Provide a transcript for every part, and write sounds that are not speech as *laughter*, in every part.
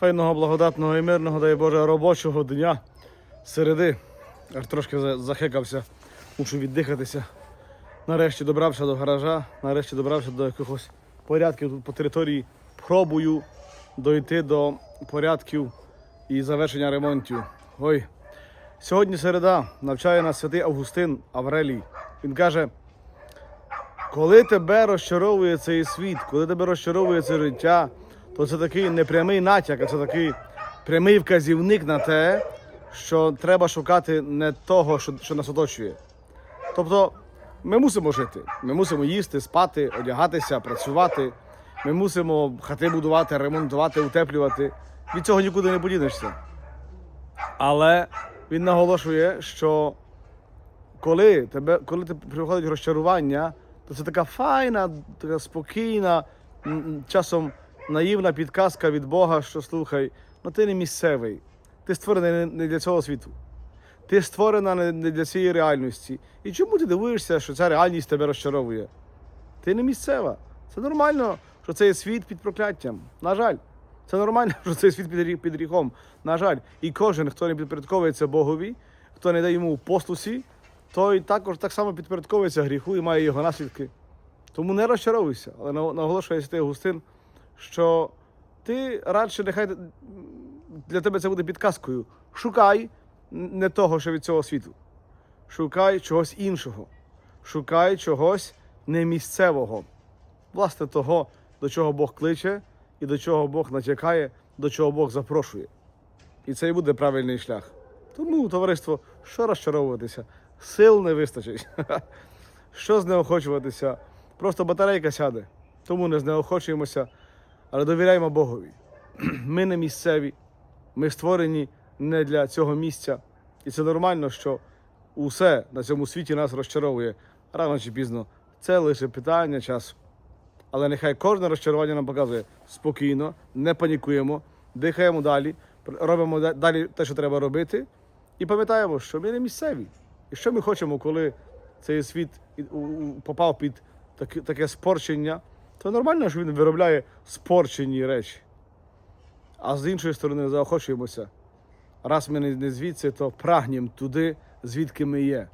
Файного, благодатного і мирного, дай Боже, робочого дня середи. Аж трошки за- захекався, мушу віддихатися. Нарешті добрався до гаража, нарешті добрався до якихось порядків по території. Пробую дойти до порядків і завершення ремонтів. Ой, сьогодні середа навчає нас святий Августин Аврелій. Він каже: коли тебе розчаровує цей світ, коли тебе розчаровує це життя, то це такий непрямий натяк, а це такий прямий вказівник на те, що треба шукати не того, що, що нас оточує. Тобто ми мусимо жити, ми мусимо їсти, спати, одягатися, працювати. Ми мусимо хати будувати, ремонтувати, утеплювати. Від цього нікуди не подінешся. Але він наголошує, що коли тебе, коли ти приходить розчарування, то це така файна, така спокійна, часом наївна підказка від Бога, що слухай, ну ти не місцевий, ти створений не- для цього світу. Ти створена не для цієї реальності. І чому ти дивуєшся, що ця реальність тебе розчаровує? Ти не місцева. Це нормально, що цей світ під прокляттям. На жаль. Це нормально, *laughs* що цей світ під, грі- під гріхом. На жаль. І кожен, хто не підпорядковується Богові, хто не дає йому послусі, той також так само підпорядковується гріху і має його наслідки. Тому не розчаровуйся. Але на- наголошує Святий Августин, що ти радше нехай для тебе це буде підказкою. Шукай не того, що від цього світу. Шукай чогось іншого. Шукай чогось не місцевого. Власне, того, до чого Бог кличе, і до чого Бог натякає, до чого Бог запрошує. І це і буде правильний шлях. Тому, товариство, що розчаровуватися? Сил не вистачить. *laughs* Що знеохочуватися? Просто батарейка сяде. Тому не знеохочуємося, але довіряємо Богові. *clears throat* Ми не місцеві, ми створені не для цього місця. І це нормально, що усе на цьому світі нас розчаровує рано чи пізно. Це лише питання часу. Але нехай кожне розчарування нам показує спокійно, не панікуємо, дихаємо далі, робимо далі те, що треба робити, і пам'ятаємо, що ми не місцеві. І що ми хочемо, коли цей світ попав під таке спорчення, то нормально, що він виробляє спорчені речі. А з іншої сторони заохочуємося. Раз ми не звідси, то прагнемо туди, звідки ми є.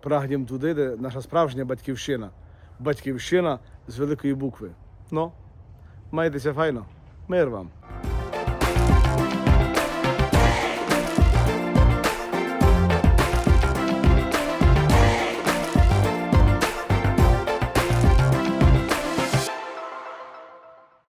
Прагнемо туди, де наша справжня батьківщина. Батьківщина з великої букви. Ну, майтеся файно. Мир вам.